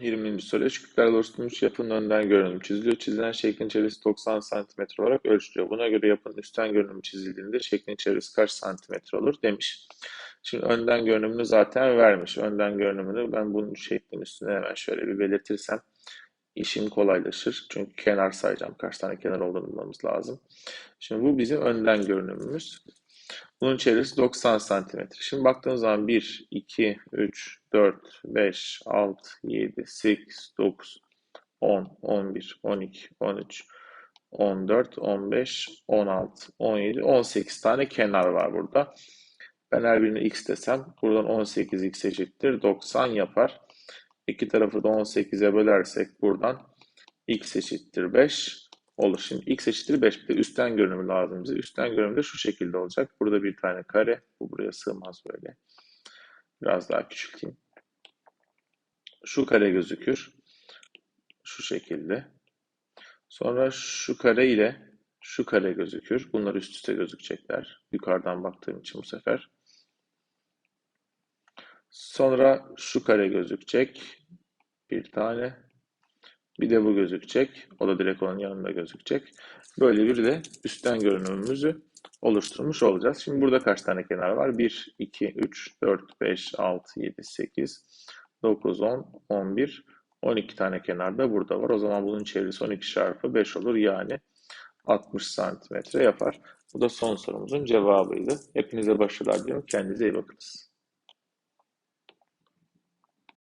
20. soru. Eşitlikler oluşturulmuş yapının önden görünümü çiziliyor. Çizilen şeklin çevresi 90 cm olarak ölçülüyor. Buna göre yapının üstten görünümü çizildiğinde şeklin çevresi kaç santimetre olur demiş. Şimdi önden görünümünü zaten vermiş. Önden görünümünü ben bunun şeklin üstüne hemen şöyle bir belirtirsem işim kolaylaşır. Çünkü kenar sayacağım. Kaç tane kenar olduğunu bulmamız lazım. Şimdi bu bizim önden görünümümüz. Bunun çevresi 90 santimetre. Şimdi baktığımız zaman 1, 2, 3, 4, 5, 6, 7, 8, 9, 10, 11, 12, 13, 14, 15, 16, 17, 18 tane kenar var burada. Ben her birine x desem buradan 18 x eşittir 90 yapar. İki tarafı da 18'e bölersek buradan x eşittir 5 olur. Şimdi x eşittir 5 bir de üstten görünümü lazım bize. Üstten görünümü de şu şekilde olacak. Burada bir tane kare. Bu buraya sığmaz böyle. Biraz daha küçülteyim. Şu kare gözükür. Şu şekilde. Sonra şu kare ile şu kare gözükür. Bunlar üst üste gözükecekler. Yukarıdan baktığım için bu sefer. Sonra şu kare gözükecek. Bir tane. Bir de bu gözükecek. O da direkt onun yanında gözükecek. Böyle bir de üstten görünümümüzü oluşturmuş olacağız. Şimdi burada kaç tane kenar var? 1, 2, 3, 4, 5, 6, 7, 8, 9, 10, 11, 12 tane kenar da burada var. O zaman bunun çevresi 12 çarpı 5 olur. Yani 60 santimetre yapar. Bu da son sorumuzun cevabıydı. Hepinize başarılar diliyorum. Kendinize iyi bakınız.